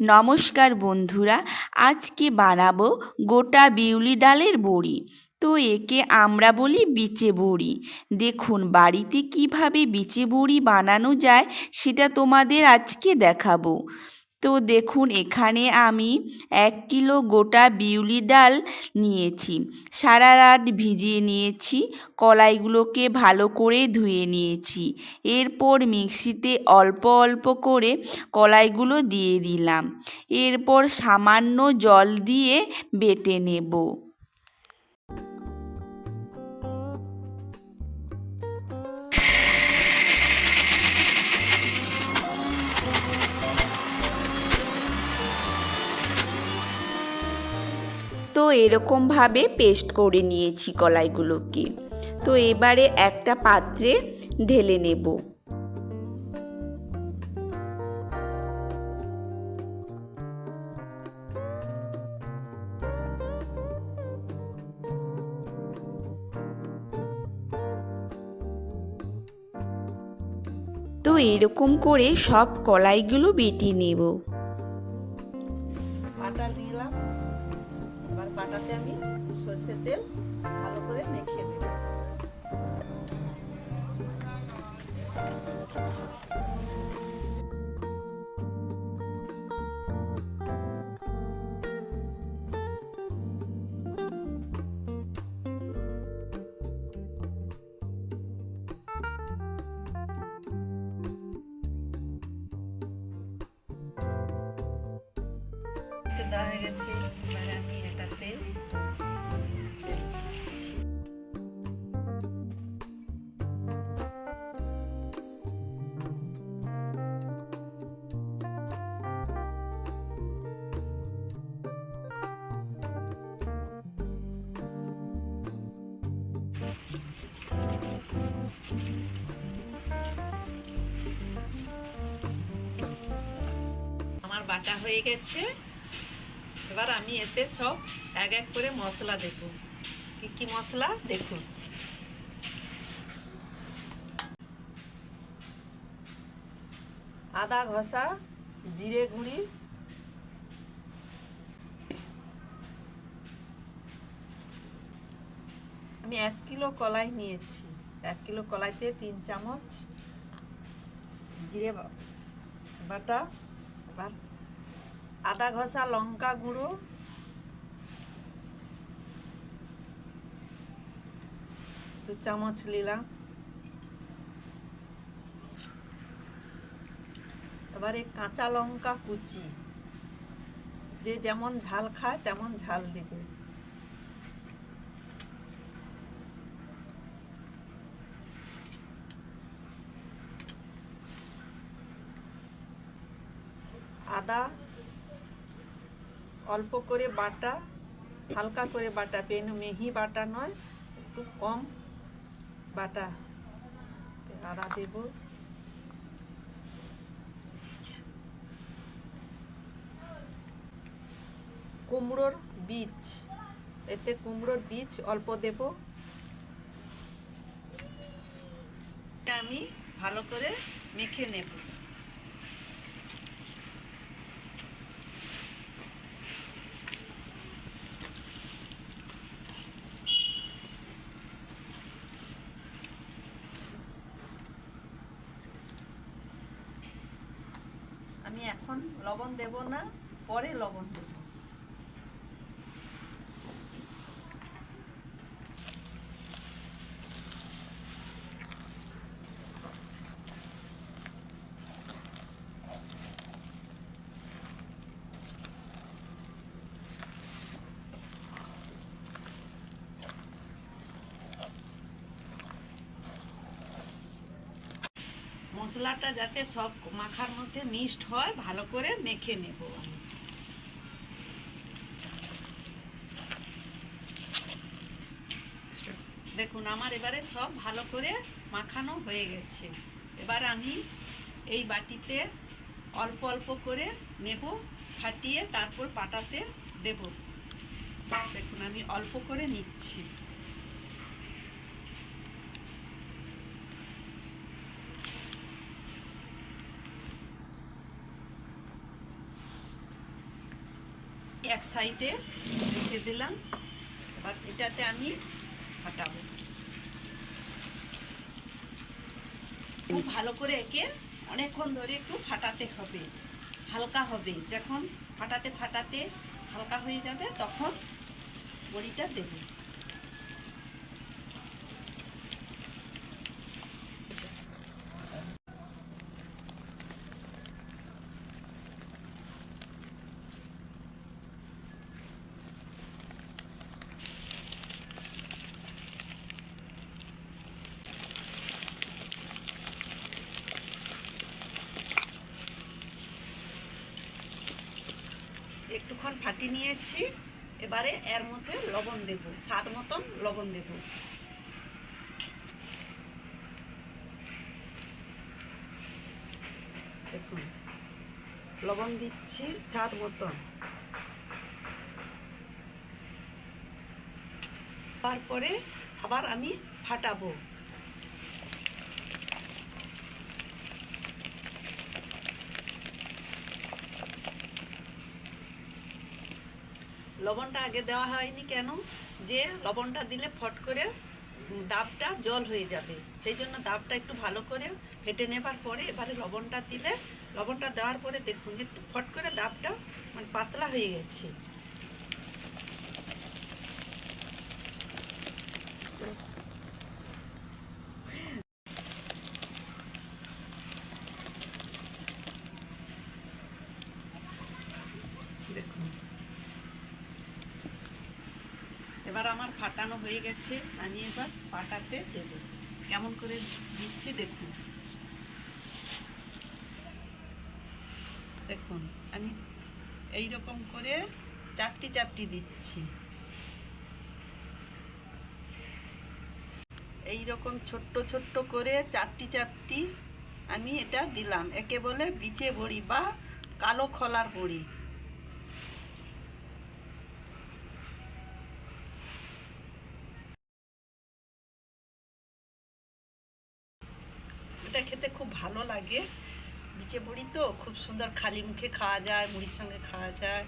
নমস্কার বন্ধুরা, আজকে বানাবো গোটা বিউলি ডালের বড়ি। তো একে আমরা বলি বিচে বড়ি। দেখুন, বাড়িতে কীভাবে বিচে বড়ি বানানো যায়, সেটা তোমাদের আজকে দেখাবো। তো দেখুন, এখানে আমি এক কিলো গোটা বিউলি ডাল নিয়েছি। সারা রাত ভিজিয়ে নিয়েছি, কলাইগুলোকে ভালো করে ধুয়ে নিয়েছি। এরপর মিক্সিতে অল্প অল্প করে কলাইগুলো দিয়ে দিলাম। এরপর সামান্য জল দিয়ে বেটে নেব। তো এরকমভাবে পেস্ট করে নিয়েছি কলাইগুলোকে। তো এবারে একটা পাত্রে ঢেলে নেব। তো এরকম করে সব কলাইগুলো বেটে নেব। দেওয়া হয়ে গেছে এবার আমি এটাতে আমার বাটা হয়ে গেছে। এবার আমি এতে সব এক এক করে মশলা দেব। কি কি মশলা? দেখুন। আদা ঘষা, জিরে গুঁড়ি, আমি এক কিলো কলাই নিয়েছি। এক কিলো কলাইতে তিন চামচ জিরে বাটা, এবার আদা ঘষা লঙ্কা গুঁড়ো। দু চামচ নিলাম এবারে কাঁচা লঙ্কা কুচি। যে যেমন ঝাল খায়, তেমন ঝাল দিবে আদা অল্প করে বাটা, হালকা করে বাটা, পেন মেহি বাটা নয়, একটু কম বাটা। আদা দেব। কুমড়োর বীজ। এতে কুমড়োর বীজ অল্প দেব। আমি ভালো করে মেখে নেব। আমি এখন লবণ দেব না পরে লবণ দেব। মশলাটা যাতে সব মাখার মধ্যে মিক্সড হয়, ভালো করে মেখে নেব দেখুন, আমার এবারে সব ভালো করে মাখানো হয়ে গেছে। এবার আমি এই বাটিতে অল্প অল্প করে নেব, ফাটিয়ে তারপর পাটাতে দেব। দেখুন, আমি অল্প করে নিচ্ছি এক সাইডে রেখে দিলাম। এবার এটাতে আমি ফাটাবো। খুব ভালো করে একে অনেকক্ষণ ধরে একটু ফাটাতে হবে, হালকা হবে। যখন ফাটাতে ফাটাতে হালকা হয়ে যাবে, তখন বড়িটা দেব। একটুক্ষণ ফাটি নিয়েছি। এবারে এর মধ্যে লবণ দেব। স্বাদ মতন লবণ দেব। দেখুন, লবণ দিচ্ছি স্বাদ মতন। তারপরে আবার আমি ফাটাবো। লবণটা আগে দেওয়া হয়নি কেন? যে লবণটা দিলে ফট করে ডাবটা জল হয়ে যাবে। সেই জন্য দাবটা একটু ভালো করে ফেটে নেবার পরে এবারে লবণটা দিলে, লবণটা দেওয়ার পরে দেখুন একটু ফট করে দাবটা মানে পাতলা হয়ে গেছে দেখুন এবার আমার ফাটানো হয়ে গেছে, আমি এবার পাটাতে দেব। কেমন করে দিচ্ছি দেখুন। দেখুন, আমি এই রকম করে চাপটি চাপটি দিচ্ছি। এই রকম ছোট্ট ছোট্ট করে চাপটি চাপটি আমি এটা দিলাম। একে বলে বিচে বড়ি বা কালো খলার বড়ি এটা খেতে খুব লাগে বিচে বড়ি তো খুব সুন্দর খালি মুখে খাওয়া যায় মুড়ির সঙ্গে খাওয়া যায়।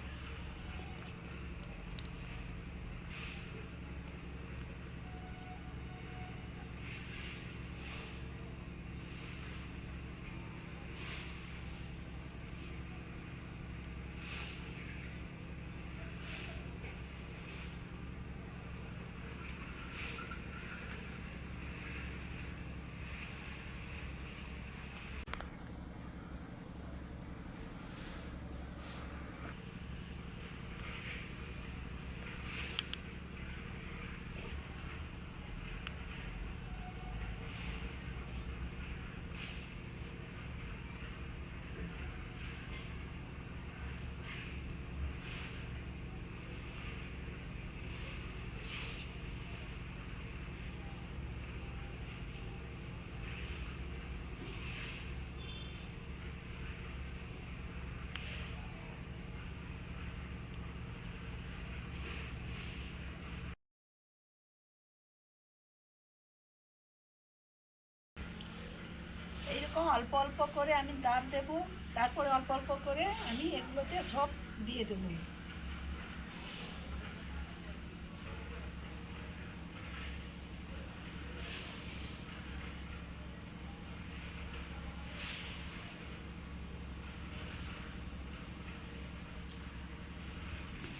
এইরকম অল্প অল্প করে আমি দাম দেব, তারপরে অল্প অল্প করে আমি এগুলোতে সব দিয়ে দেবো।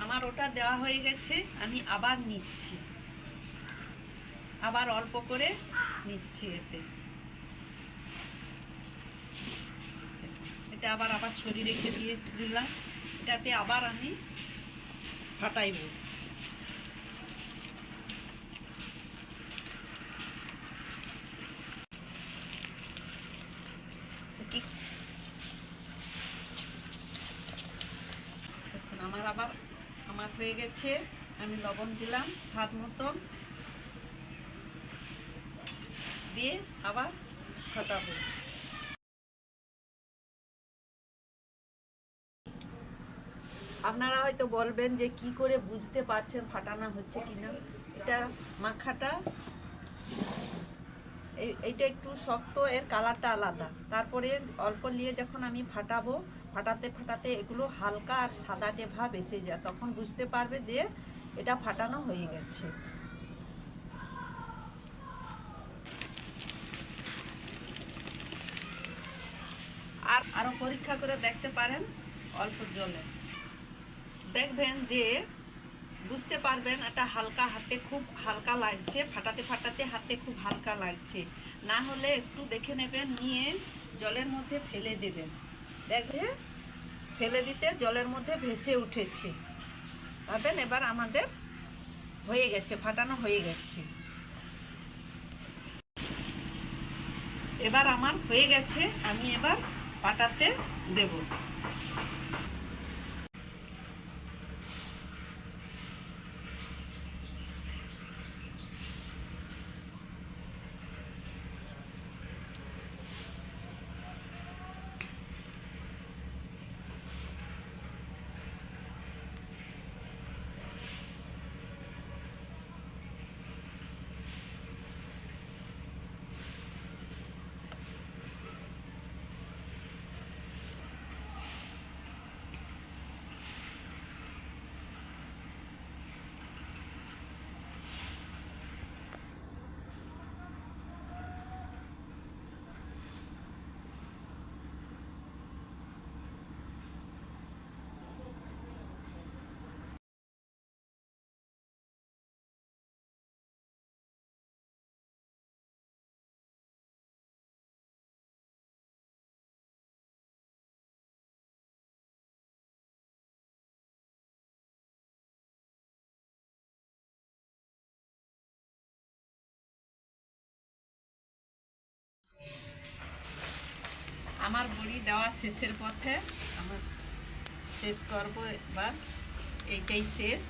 আমার ওটা দেওয়া হয়ে গেছে, আমি আবার নিচ্ছি। আবার অল্প করে নিচ্ছি এতে। এটা আবার আবার সরিয়ে রেখে দিয়ে দিলাম। এটাতে আবার আমি ফাটাইব। আচ্ছা, আমার আবার আমার হয়ে গেছে। আমি লবণ দিলাম স্বাদ মতন। দিয়ে আবার ফাটাবো। হয়তো বলবেন যে কি করে বুঝতে পারছেন ফাটানো হচ্ছে কিনা। এটা মাখাটা এই এইটা একটু শক্ত, এর কালারটা আলাদা। তারপরে অল্প নিয়ে যখন আমি ফাটাবো, ফাটাতে ফাটাতে এগুলো হালকা আর সাদাটে ভাব এসে যায়, তখন বুঝতে পারবে যে এটা ফাটানো হয়ে গেছে। আর আরও পরীক্ষা করে দেখতে পারেন অল্প জলে। দেখবেন যে বুঝতে পারবেন এটা হালকা হাতে খুব হালকা লাগছে, ফাটাতে ফাটাতে হাতে খুব হালকা লাগছে। না হলে একটু দেখে নেবেন, নিয়ে জলের মধ্যে ফেলে দেবেন। দেখবে ফেলে দিতে জলের মধ্যে ভেসে উঠেছে। ভাবেন এবার আমাদের হয়ে গেছে, ফাটানো হয়ে গেছে। এবার আমার হয়ে গেছে, আমি এবার পাটাতে দেব। আমার বড়ি দেওয়া শেষের পথে আমার শেষ করব এবার। এইটাই শেষ।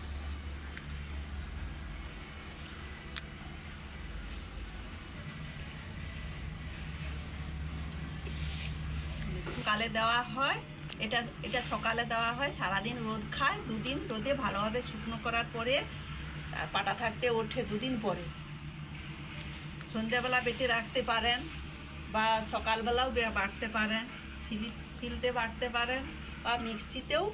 সকালে দেওয়া হয়, এটা এটা সকালে দেওয়া হয়, সারাদিন রোদ খায়, দুদিন রোদে ভালোভাবে শুকনো করার পরে পাটা থাকতে ওঠে দুদিন পরে। সন্ধ্যাবেলা বেটে রাখতে পারেন। বা সকালবেলাও বাটতে পারেন, সিলি, সিলতে বাটতে পারেন বা মিক্সিতেও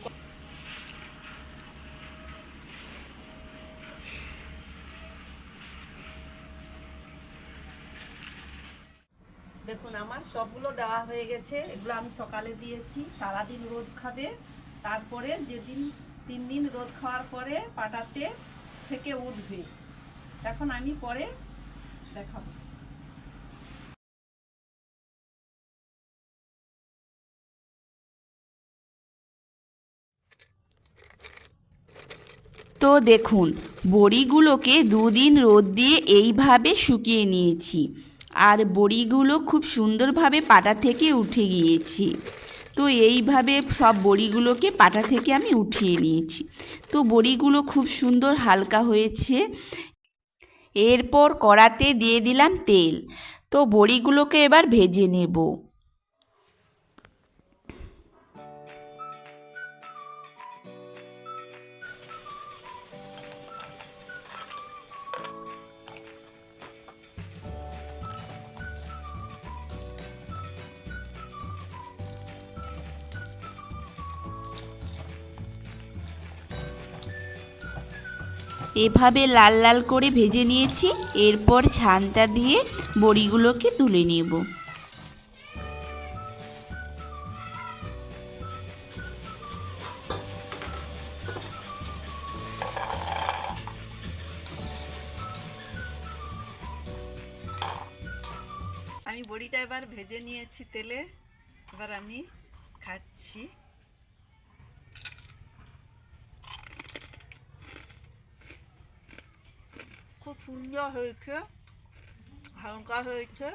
দেখুন, আমার সবগুলো দেওয়া হয়ে গেছে। এগুলো আমি সকালে দিয়েছি, সারাদিন রোদ খাবে। তারপরে যেদিন, তিন দিন রোদ খাওয়ার পরে পাটাতে থেকে উঠবে। এখন আমি পরে দেখাবো। তো দেখুন, বড়িগুলোকে দুদিন রোদ দিয়ে এইভাবে শুকিয়ে নিয়েছি। আর বড়িগুলো খুব সুন্দরভাবে পাটা থেকে উঠে গিয়েছে। তো এইভাবে সব বড়িগুলোকে পাটা থেকে আমি উঠিয়ে নিয়েছি। তো বড়িগুলো খুব সুন্দর হালকা হয়েছে। এরপর কড়াতে দিয়ে দিলাম তেল। তো বড়িগুলোকে এবার ভেজে নেব। এভাবে লাল লাল করে ভেজে নিয়েছি, এরপর ছানটা দিয়ে বড়িগুলোকে তুলে নেব। আমি বড়িটা এবার ভেজে নিয়েছি তেলে, এবার আমি খাচ্ছি। খুব সুন্দর হয়েছে হালকা হয়েছে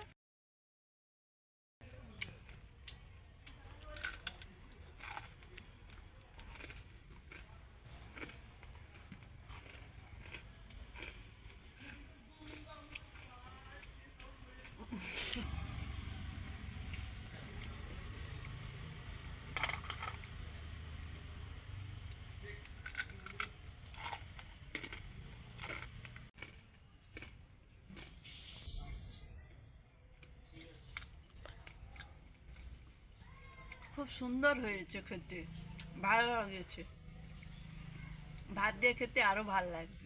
খুব সুন্দর হয়েছে খেতে ভালো লাগেছে। ভাত দিয়ে খেতে আরও ভালো লাগবে।